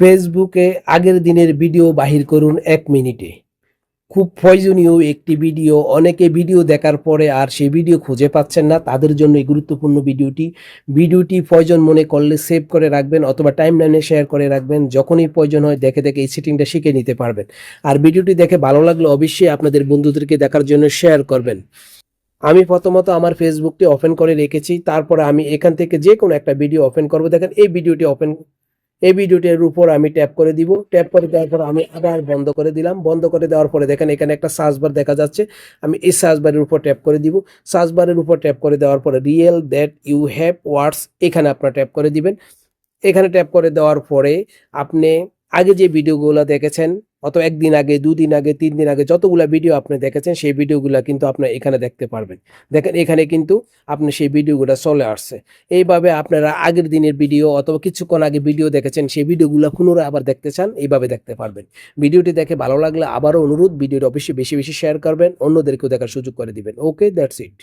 ফেসবুকে আগের দিনের ভিডিও বাহির করুন এক মিনিটে। খুব প্রয়োজনীয় একটি ভিডিও। অনেকে ভিডিও দেখার পরে আর সেই ভিডিও খুঁজে পাচ্ছেন না। তাদের জন্য এই গুরুত্বপূর্ণ ভিডিওটি। ভিডিওটি প্রয়োজন মনে করলে সেভ করে রাখবেন অথবা টাইম লাইনে শেয়ার করে রাখবেন। যখনই প্রয়োজন হয় দেখে দেখে এই সেটিংটা শিখে নিতে পারবেন। আর ভিডিওটি দেখে ভালো লাগলে অবশ্যই আপনাদের বন্ধুদেরকে দেখার জন্য শেয়ার করবেন। আমি প্রথমত আমার ফেসবুকটি ওপেন করে রেখেছি। তারপরে আমি এখান থেকে যে কোনো একটা ভিডিও ওপেন করব। দেখেন এই ভিডিওটি ওপেন এই ভিডিওটির উপর আমি ট্যাপ করে দিব। ট্যাপ করে দেওয়ার পর আমি আবার বন্ধ করে দিলাম। বন্ধ করে দেওয়ার পরে দেখেন এখানে একটা সার্চ দেখা যাচ্ছে। আমি এই সার্চ উপর ট্যাপ করে দিব। সার্চ উপর ট্যাপ করে দেওয়ার পরে real that you have words এখানে আপনারা ট্যাপ করে দিবেন। এখানে ট্যাপ করে দেওয়ার পরে আপনি আগে যে ভিডিওগুলো দেখেছেন অত একদিন আগে, দুদিন আগে তিন দিন আগে যতগুলা ভিডিও আপনি দেখেছেন, সেই ভিডিওগুলো কিন্তু আপনি এখানে দেখতে পারবেন। দেখেন, এখানে কিন্তু আপনি সেই ভিডিওগুলো চলে আসছে। এইভাবে আপনারা আগের দিনের ভিডিও অথবা কিছুক্ষণ আগে ভিডিও দেখেছেন, সেই ভিডিওগুলো পুনরায় আবার দেখতে চান, এইভাবে দেখতে পারবেন। ভিডিওটি দেখে ভালো লাগলে আবারও অনুরোধ, ভিডিওটি অবশ্যই বেশি বেশি শেয়ার করবেন, অন্যদেরকেও দেখার সুযোগ করে দিবেন। Okay that's it